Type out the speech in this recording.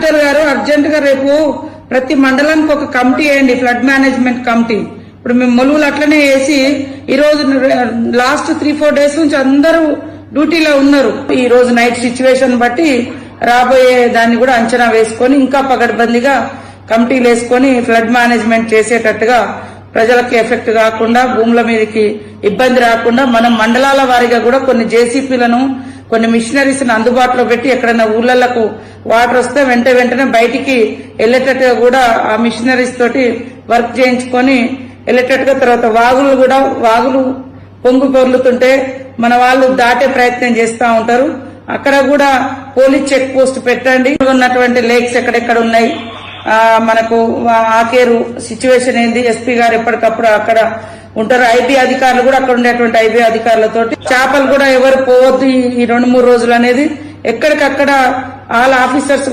Doctor గారు అర్జెంట్గా రేపు ప్రతి మండలానికి ఒక కమిటీ వేయండి ఫ్లడ్ మేనేజ్మెంట్ కమిటీ. ఇప్పుడు మేము మొలువులు అట్లనే వేసి ఈ రోజు లాస్ట్ త్రీ ఫోర్ డేస్ నుంచి అందరూ డ్యూటీలో ఉన్నారు. ఈ రోజు నైట్ సిచ్యువేషన్ బట్టి రాబోయే దాన్ని కూడా అంచనా వేసుకొని ఇంకా పగడ్బందీగా కమిటీలు వేసుకొని ఫ్లడ్ మేనేజ్మెంట్ చేసేటట్టుగా ప్రజలకు ఎఫెక్ట్ కాకుండా భూముల మీదకి ఇబ్బంది రాకుండా మనం మండలాల వారీగా కూడా కొన్ని జేసీపీలను కొన్ని మిషనరీస్ అందుబాటులో పెట్టి ఎక్కడైనా ఊళ్ళకు వాటర్ వస్తే వెంట వెంటనే బయటికి వెళ్ళేటట్టుగా కూడా ఆ మిషనరీస్ తోటి వర్క్ చేయించుకొని వెళ్ళేటట్టుగా తర్వాత వాగులు కూడా వాగులు పొంగు పొర్లుతుంటే మన వాళ్ళు దాటే ప్రయత్నం చేస్తూ ఉంటారు. అక్కడ కూడా పోలీస్ చెక్ పోస్ట్ పెట్టండి. ఉన్నటువంటి లేక్స్ ఎక్కడెక్కడ ఉన్నాయి? మనకు ఆకేరు సిచ్యువేషన్ ఏంది? ఎస్పీ గారు ఎప్పటికప్పుడు అక్కడ ఉంటారు. ఐబీ అధికారులు కూడా అక్కడ ఉండేటువంటి ఐబీ అధికారులతో చేపలు కూడా ఎవరు పోవద్దు ఈ- రెండు మూడు రోజులు అనేది ఎక్కడికక్కడ వాళ్ళ ఆఫీసర్స్